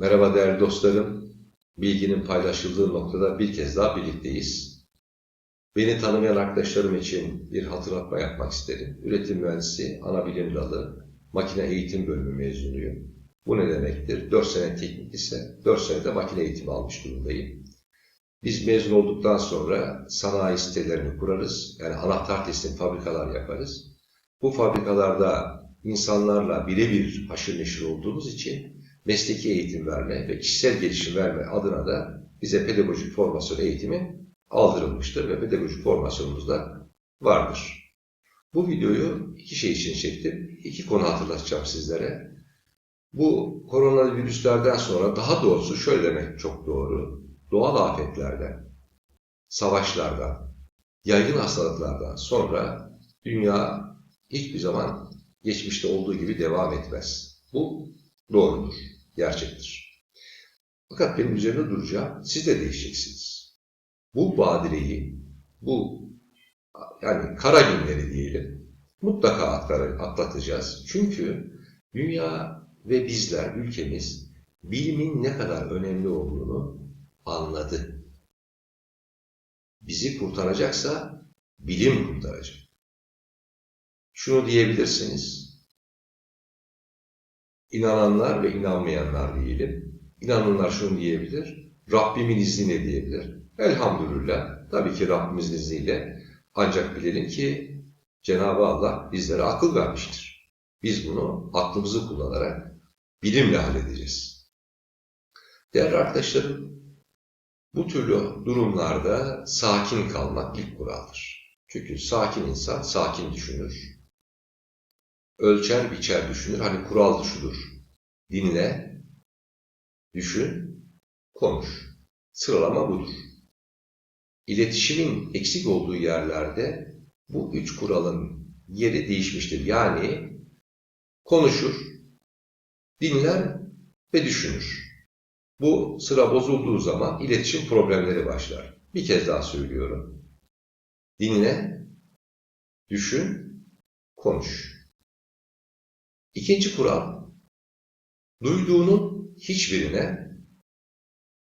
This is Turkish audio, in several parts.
Merhaba değerli dostlarım. Bilginin paylaşıldığı noktada bir kez daha birlikteyiz. Beni tanımayan arkadaşlarım için bir hatırlatma yapmak isterim. Üretim mühendisi, ana bilim dalı, makine eğitim bölümü mezunuyum. Bu ne demektir? 4 sene teknik lise, 4 sene de makine eğitimi almış durumdayım. Biz mezun olduktan sonra sanayi sitelerini kurarız. Yani anahtar teslim fabrikalar yaparız. Bu fabrikalarda insanlarla birebir haşır neşir olduğumuz için mesleki eğitim verme ve kişisel gelişim verme adına da bize pedagojik formasyon eğitimi aldırılmıştır ve pedagojik formasyonumuz da vardır. Bu videoyu iki şey için çektim. İki konu hatırlatacağım sizlere. Bu koronavirüslerden sonra daha doğrusu şöyle demek çok doğru. Doğal afetlerden, savaşlardan, yaygın hastalıklardan sonra dünya hiçbir zaman geçmişte olduğu gibi devam etmez. Bu doğrudur, gerçektir. Fakat benim üzerinde duracağım, siz de değişeceksiniz. Bu badireyi, bu yani kara günleri diyelim, mutlaka atlatacağız. Çünkü dünya ve bizler, ülkemiz bilimin ne kadar önemli olduğunu anladı. Bizi kurtaracaksa bilim kurtaracak. Şunu diyebilirsiniz, İnananlar ve inanmayanlar diyelim. İnananlar şunu diyebilir, Rabbimin izniyle diyebilir. Elhamdülillah, tabii ki Rabbimizin izniyle ancak bilelim ki Cenab-ı Allah bizlere akıl vermiştir. Biz bunu aklımızı kullanarak bilimle halledeceğiz. Değerli arkadaşlarım, bu türlü durumlarda sakin kalmak ilk kuraldır. Çünkü sakin insan sakin düşünür, ölçer biçer düşünür. Hani kural şudur. Dinle, düşün, konuş. Sıralama budur. İletişimin eksik olduğu yerlerde bu üç kuralın yeri değişmiştir. Yani konuşur, dinler ve düşünür. Bu sıra bozulduğu zaman iletişim problemleri başlar. Bir kez daha söylüyorum. Dinle, düşün, konuş. İkinci kural, duyduğunun hiçbirine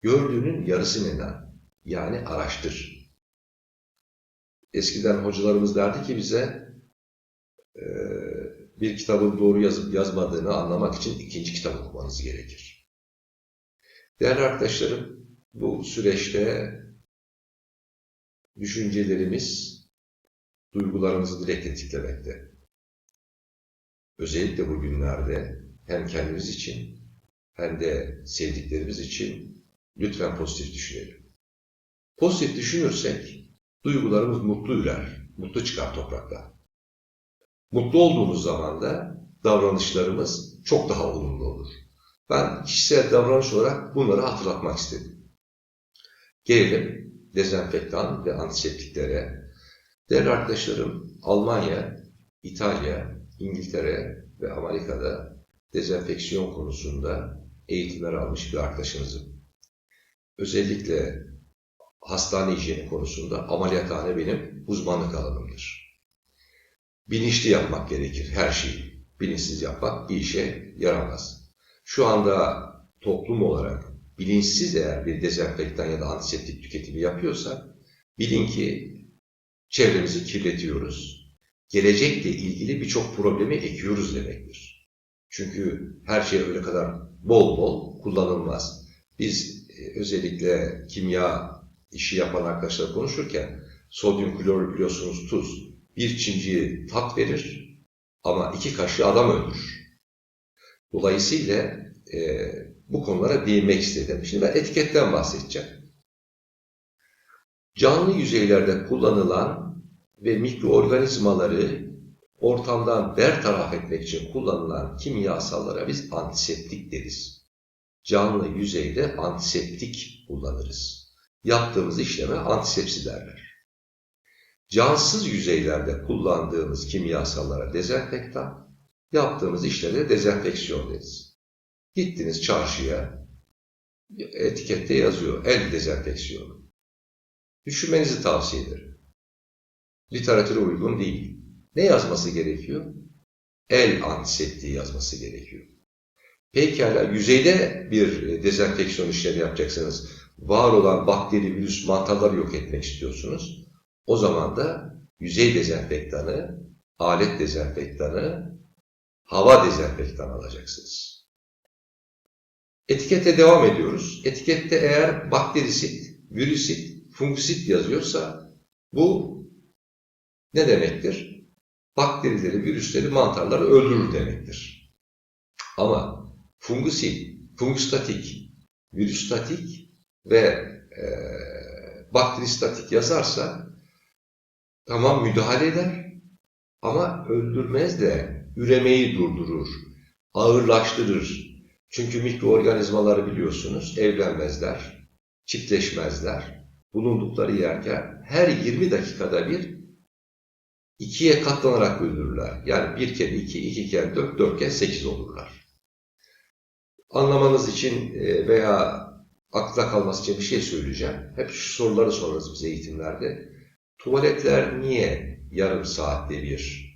gördüğünün yarısını inan. Yani araştır. Eskiden hocalarımız derdi ki bize e, bir kitabın doğru yazıp yazmadığını anlamak için ikinci kitap okumanız gerekir. Değerli arkadaşlarım, bu süreçte düşüncelerimiz duygularımızı direkt tetiklemekte. Özellikle bu günlerde hem kendimiz için hem de sevdiklerimiz için lütfen pozitif düşünelim. Pozitif düşünürsek duygularımız mutlu ürer, mutlu çıkar toprakta. Mutlu olduğumuz zaman da davranışlarımız çok daha olumlu olur. Ben kişisel davranış olarak bunları hatırlatmak istedim. Gelelim dezenfektan ve antiseptiklere. Değerli arkadaşlarım, Almanya, İtalya, İngiltere ve Amerika'da dezenfeksiyon konusunda eğitimler almış bir arkadaşınızım. Özellikle hastane hijyeni konusunda ameliyathane benim uzmanlık alanımdır. Bilinçli yapmak gerekir her şeyi. Bilinçsiz yapmak bir işe yaramaz. Şu anda toplum olarak bilinçsiz eğer bir dezenfektan ya da antiseptik tüketimi yapıyorsak bilin ki çevremizi kirletiyoruz. Gelecekle ilgili birçok problemi ekiyoruz demektir. Çünkü her şey öyle kadar bol bol kullanılmaz. Biz e, özellikle kimya işi yapan arkadaşlar konuşurken sodyum klor biliyorsunuz tuz bir çinciye tat verir ama iki kaşığı adam öldürür. Dolayısıyla e, bu konulara değinmek istedim. Şimdi ben etiketten bahsedeceğim. Canlı yüzeylerde kullanılan ve mikroorganizmaları ortamdan bertaraf etmek için kullanılan kimyasallara biz antiseptik deriz. Canlı yüzeyde antiseptik kullanırız. Yaptığımız işleme antisepsi derler. Cansız yüzeylerde kullandığımız kimyasallara dezenfektan, yaptığımız işlere dezenfeksiyon deriz. Gittiniz çarşıya, etikette yazıyor el dezenfeksiyonu. Düşünmenizi tavsiye ederim. Literatüre uygun değil. Ne yazması gerekiyor? El antiseptiği yazması gerekiyor. Pekala yüzeyde bir dezenfeksiyon işlemi yapacaksınız. Var olan bakteri, virüs, mantarları yok etmek istiyorsunuz. O zaman da yüzey dezenfektanı, alet dezenfektanı, hava dezenfektanı alacaksınız. Etikete devam ediyoruz. Etikette eğer bakterisit, virüsit, fungisit yazıyorsa bu ne demektir? Bakterileri, virüsleri, mantarları öldürür demektir. Ama fungisit, fungistatik, virüstatik ve e, bakteristatik yazarsa tamam müdahale eder ama öldürmez de üremeyi durdurur, ağırlaştırır. Çünkü mikroorganizmaları biliyorsunuz evlenmezler, çiftleşmezler. Bulundukları yerken her 20 dakikada bir ikiye katlanarak öldürürler. Yani bir kere iki, iki kere dört, dört kere sekiz olurlar. Anlamanız için e, veya akla kalması için bir şey söyleyeceğim. Hep şu soruları sorarız bize eğitimlerde. Tuvaletler niye yarım saatte bir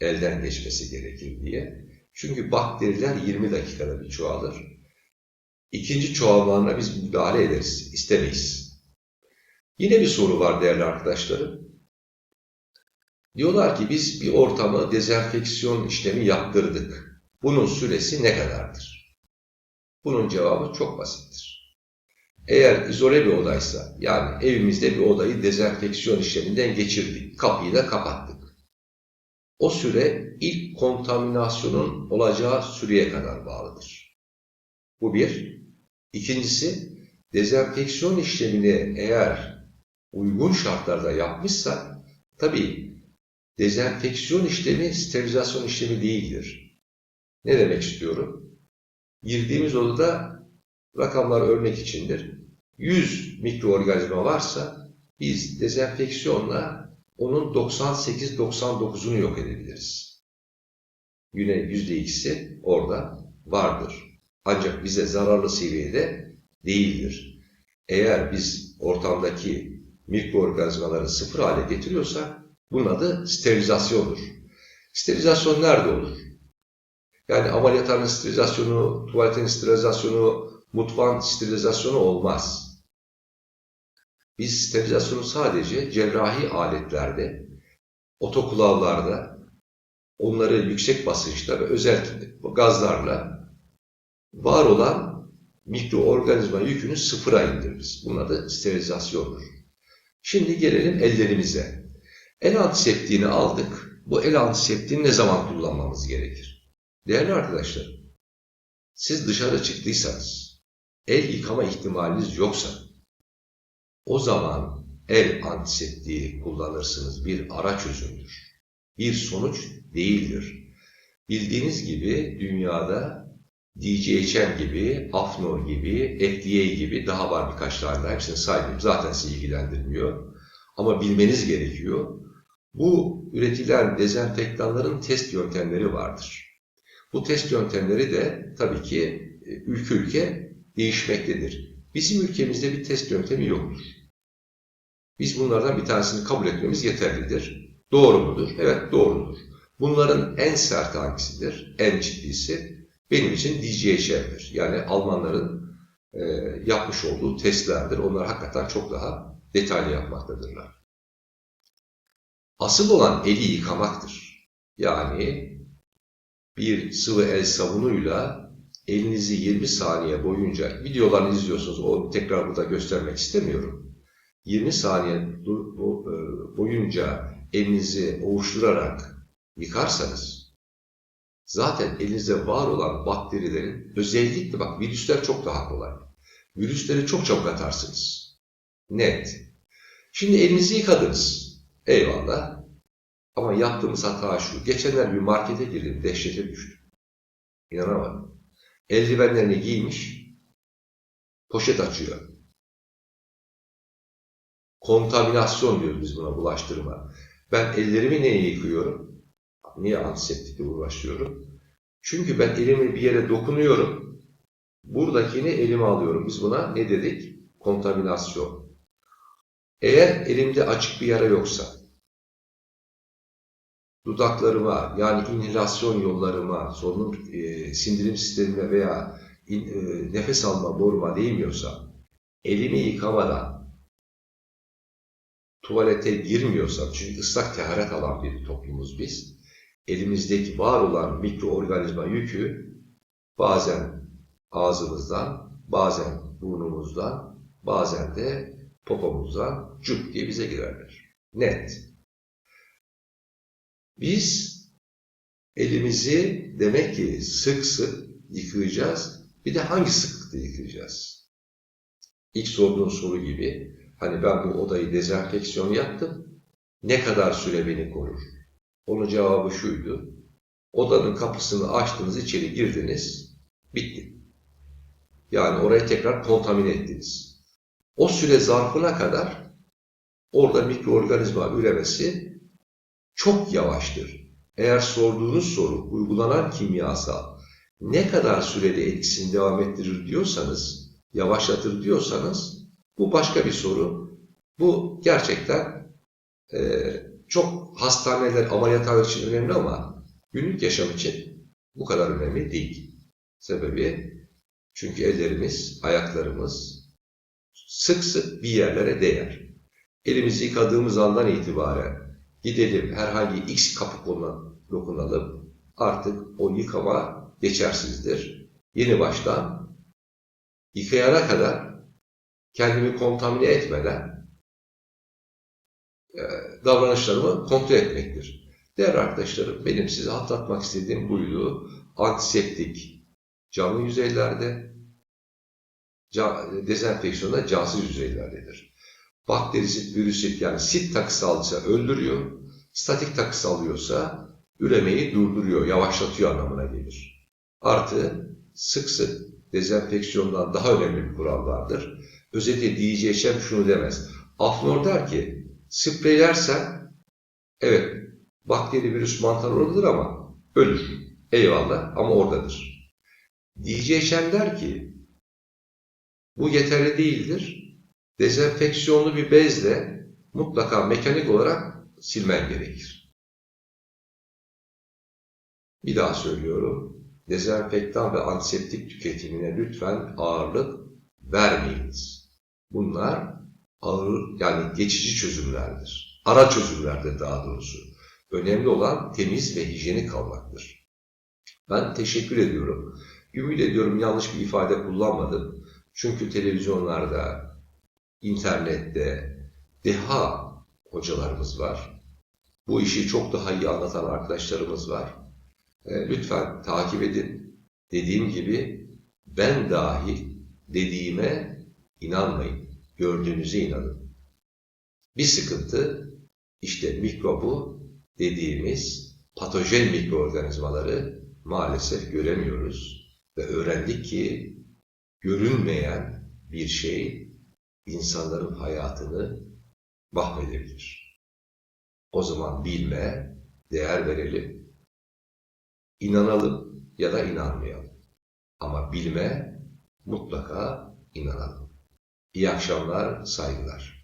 elden geçmesi gerekir diye. Çünkü bakteriler 20 dakikada bir çoğalır. İkinci çoğalmalarına biz müdahale ederiz, istemeyiz. Yine bir soru var değerli arkadaşlarım. Diyorlar ki biz bir ortamı dezenfeksiyon işlemi yaptırdık. Bunun süresi ne kadardır? Bunun cevabı çok basittir. Eğer izole bir odaysa, yani evimizde bir odayı dezenfeksiyon işleminden geçirdik, kapıyı da kapattık. O süre ilk kontaminasyonun olacağı süreye kadar bağlıdır. Bu bir. İkincisi, dezenfeksiyon işlemini eğer uygun şartlarda yapmışsa, tabii dezenfeksiyon işlemi sterilizasyon işlemi değildir. Ne demek istiyorum? Girdiğimiz odada rakamlar örnek içindir. 100 mikroorganizma varsa biz dezenfeksiyonla onun 98-99'unu yok edebiliriz. Yine %2'si orada vardır. Ancak bize zararlı seviyede değildir. Eğer biz ortamdaki mikroorganizmaları sıfır hale getiriyorsak bunun adı sterilizasyondur. Sterilizasyon nerede olur? Yani ameliyathanın sterilizasyonu, tuvaletin sterilizasyonu, mutfağın sterilizasyonu olmaz. Biz sterilizasyonu sadece cerrahi aletlerde, otokulavlarda, onları yüksek basınçta ve özel gazlarla var olan mikroorganizma yükünü sıfıra indiririz. Bunun adı sterilizasyondur. Şimdi gelelim ellerimize. El antiseptiğini aldık. Bu el antiseptiğini ne zaman kullanmamız gerekir? Değerli arkadaşlar, siz dışarı çıktıysanız, el yıkama ihtimaliniz yoksa, o zaman el antiseptiği kullanırsınız. Bir ara çözümdür. Bir sonuç değildir. Bildiğiniz gibi dünyada DCHM gibi, AFNOR gibi, FDA gibi daha var birkaç tane daha. Hepsini saymayayım. Zaten sizi ilgilendirmiyor. Ama bilmeniz gerekiyor. Bu üretilen dezenfektanların test yöntemleri vardır. Bu test yöntemleri de tabii ki e, ülke ülke değişmektedir. Bizim ülkemizde bir test yöntemi yoktur. Biz bunlardan bir tanesini kabul etmemiz yeterlidir. Doğru mudur? Evet doğrudur. Bunların en sert hangisidir? En ciddisi benim için DGHM'dir. Yani Almanların e, yapmış olduğu testlerdir. Onlar hakikaten çok daha detaylı yapmaktadırlar. Asıl olan eli yıkamaktır. Yani bir sıvı el sabunuyla elinizi 20 saniye boyunca, videolarını izliyorsunuz, onu tekrar burada göstermek istemiyorum. 20 saniye e, boyunca elinizi ovuşturarak yıkarsanız, zaten elinizde var olan bakterilerin, özellikle bak virüsler çok daha kolay. Virüsleri çok çabuk atarsınız. Net. Şimdi elinizi yıkadınız. Eyvallah. Ama yaptığımız hata şu. Geçenler bir markete girdim. Dehşete düştüm. İnanamadım. Eldivenlerini giymiş. Poşet açıyor. Kontaminasyon diyoruz biz buna bulaştırma. Ben ellerimi neye yıkıyorum? Niye antiseptikle uğraşıyorum? Çünkü ben elimi bir yere dokunuyorum. Buradakini elime alıyorum. Biz buna ne dedik? Kontaminasyon. Eğer elimde açık bir yara yoksa, dudaklarıma yani inhalasyon yollarıma, solunum e, sindirim sistemime veya in- e, nefes alma boruma değmiyorsam, elimi yıkamadan tuvalete girmiyorsam, çünkü ıslak keharet alan bir toplumuz biz, elimizdeki var olan mikroorganizma yükü bazen ağzımızdan, bazen burnumuzdan, bazen de popomuzdan cuk diye bize girerler. Net. Biz elimizi demek ki sık sık yıkayacağız. Bir de hangi sıklıkta yıkayacağız? İlk sorduğun soru gibi hani ben bu odayı dezenfeksiyon yaptım. Ne kadar süre beni korur? Onun cevabı şuydu. Odanın kapısını açtınız, içeri girdiniz. Bitti. Yani orayı tekrar kontamine ettiniz. O süre zarfına kadar orada mikroorganizma üremesi çok yavaştır. Eğer sorduğunuz soru uygulanan kimyasal ne kadar sürede etkisini devam ettirir diyorsanız, yavaşlatır diyorsanız bu başka bir soru. Bu gerçekten eee, çok hastaneler, ameliyathaneler için önemli ama günlük yaşam için bu kadar önemli değil. Sebebi çünkü ellerimiz, ayaklarımız sık sık bir yerlere değer. Elimizi yıkadığımız andan itibaren gidelim herhangi X kapı koluna dokunalım. Artık o yıkama geçersizdir. Yeni baştan yıkayana kadar kendimi kontamine etmeden e, davranışlarımı kontrol etmektir. Değerli arkadaşlarım, benim size hatırlatmak istediğim buydu. Antiseptik canlı yüzeylerde, dezenfeksiyonda cansız yüzeylerdedir. Bakterisit, virüsit yani sit takısı alırsa öldürüyor, statik takısı alıyorsa üremeyi durduruyor, yavaşlatıyor anlamına gelir. Artı sık sık dezenfeksiyondan daha önemli bir kural vardır. Özetle DCHM şunu demez. Afnor der ki spreylersen evet bakteri, virüs, mantar oradadır ama ölür. Eyvallah ama oradadır. DCHM der ki bu yeterli değildir. Dezenfeksiyonlu bir bezle mutlaka mekanik olarak silmen gerekir. Bir daha söylüyorum. Dezenfektan ve antiseptik tüketimine lütfen ağırlık vermeyiniz. Bunlar ağır yani geçici çözümlerdir. Ara çözümlerdir daha doğrusu. Önemli olan temiz ve hijyenik kalmaktır. Ben teşekkür ediyorum. Ümit ediyorum yanlış bir ifade kullanmadım. Çünkü televizyonlarda, internette deha hocalarımız var. Bu işi çok daha iyi anlatan arkadaşlarımız var. E, lütfen takip edin. Dediğim gibi ben dahi dediğime inanmayın. Gördüğünüze inanın. Bir sıkıntı işte mikrobu dediğimiz patojen mikroorganizmaları maalesef göremiyoruz ve öğrendik ki görünmeyen bir şey insanların hayatını mahvedebilir. O zaman bilme, değer verelim, inanalım ya da inanmayalım. Ama bilme, mutlaka inanalım. İyi akşamlar, saygılar.